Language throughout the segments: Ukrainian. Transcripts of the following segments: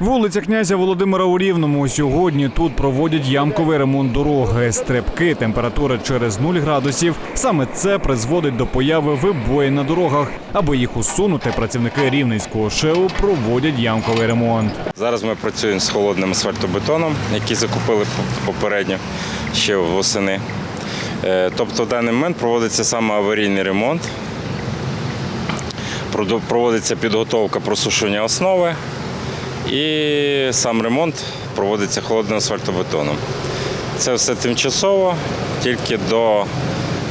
Вулиця князя Володимира у Рівному. Сьогодні тут проводять ямковий ремонт дороги. Стрибки, температура через 0 градусів. Саме це призводить до появи вибоїн на дорогах. Аби їх усунути, працівники рівненського ШЕУ проводять ямковий ремонт. Зараз ми працюємо з холодним асфальтобетоном, який закупили попередньо ще восени. Е, Тобто в даний момент проводиться саме аварійний ремонт, проводиться підготовка просушування основи і сам ремонт проводиться холодним асфальтобетоном. Це все тимчасово, тільки до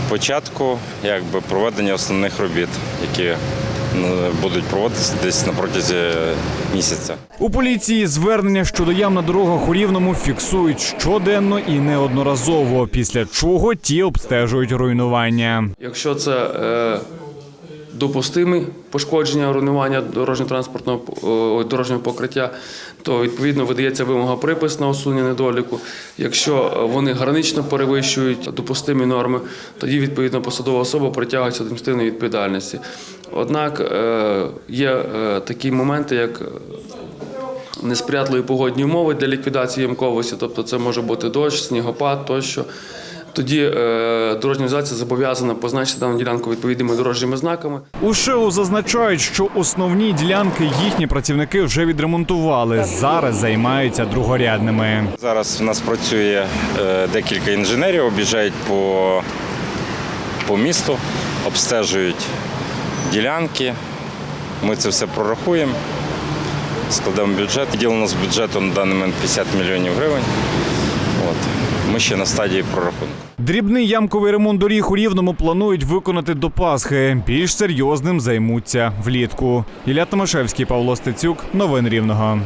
початку якби, проведення основних робіт, які ну, будуть проводитися десь на протязі місяця. У поліції звернення щодо ям на дорогах у Рівному фіксують щоденно і неодноразово, після чого ті обстежують руйнування. Якщо це е, допустимі пошкодження руйнування дорожньо-транспортного е, дорожнього покриття, то відповідно видається вимога припис на усунення недоліку. Якщо вони гранично перевищують допустимі норми, тоді відповідно посадова особа притягується до адміністративної відповідальності. Однак е, є е, такі моменти, як несприятливі погодні умови для ліквідації ямковості, тобто це може бути дощ, снігопад тощо. Тоді е, дорожня організація зобов'язана позначити дану ділянку відповідними дорожніми знаками. У ШЕУ зазначають, що основні ділянки їхні працівники вже відремонтували. Зараз займаються другорядними. Зараз у нас працює е, декілька інженерів, об'їжджають по, по місту, обстежують ділянки. Ми це все прорахуємо, складемо бюджет. Діло у нас бюджету на даний момент 50 мільйонів гривень. От. Ми ще на стадії прорахунку. Дрібний ямковий ремонт доріг у Рівному планують виконати до Пасхи. Більш серйозним займуться влітку. Ілля Томашевський, Павло Стецюк. Новини Рівного.